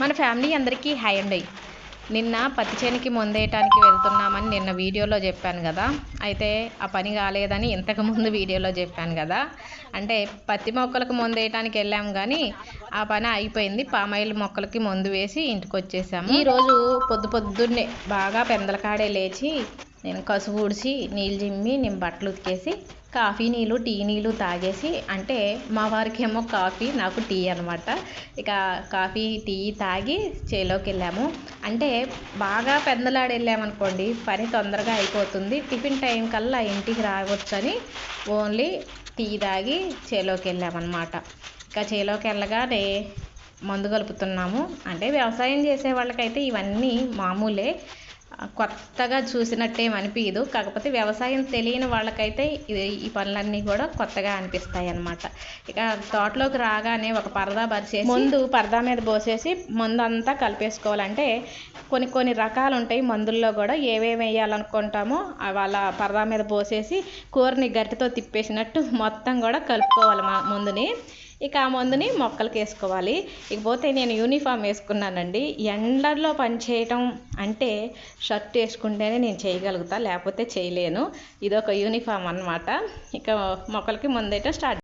మన ఫ్యామిలీ అందరికీ హై అండి. నిన్న పత్తి చేనికి ముందేయటానికి వెళ్తున్నామని నిన్న వీడియోలో చెప్పాను కదా. అయితే ఆ పని కాలేదని ఇంతకుముందు వీడియోలో చెప్పాను కదా. అంటే పత్తి మొక్కలకు ముందేయటానికి వెళ్ళాం కానీ ఆ పని అయిపోయింది. పామాయిల్ మొక్కలకి మందు వేసి ఇంటికి వచ్చేసాము ఈరోజు పొద్దు పొద్దున్నే బాగా పెందలకాడే లేచి నేను కసువు ఊడ్చి నీళ్ళు జిమ్మి నేను బట్టలు ఉతికేసి కాఫీ నీళ్ళు టీ నీళ్ళు తాగేసి అంటే మా వారికి ఏమో కాఫీ నాకు టీ అనమాట ఇక కాఫీ టీ తాగి చేలోకి వెళ్ళాము. అంటే బాగా పెందలాడి వెళ్ళామనుకోండి పని తొందరగా అయిపోతుంది. టిఫిన్ టైం కల్లా ఇంటికి రావచ్చని ఓన్లీ టీ తాగి చేలోకి వెళ్ళామన్నమాట. ఇక చేలోకి వెళ్ళగానే మందు కలుపుతున్నాము. అంటే వ్యవసాయం చేసే వాళ్ళకైతే ఇవన్నీ మామూలే. కొత్తగా చూసినట్టేం అనిపించదు కాకపోతే వ్యవసాయం తెలియని వాళ్ళకైతే ఇది ఈ పనులన్నీ కూడా కొత్తగా అనిపిస్తాయి అన్నమాట ఇక తోటలోకి రాగానే ఒక పరదా పరిచేసి ముందు పరదా మీద పోసేసి మందు అంతా కలిపేసుకోవాలంటే కొన్ని కొన్ని రకాలు ఉంటాయి మందుల్లో కూడా. ఏమేమి వేయాలనుకుంటామో వాళ్ళ పరదా మీద పోసేసి కూరని గట్టితో తిప్పేసినట్టు మొత్తం కూడా కలుపుకోవాలి మా ముందుని. ఇక ఆ మందుని మొక్కలకి వేసుకోవాలి. ఇకపోతే నేను యూనిఫామ్ వేసుకున్నానండి. ఎండలో పనిచేయటం అంటే షర్ట్ వేసుకుంటేనే నేను చేయగలుగుతా లేకపోతే చేయలేను. ఇది ఒక యూనిఫామ్ అనమాట ఇక మొక్కలకి ముందైతే స్టార్ట్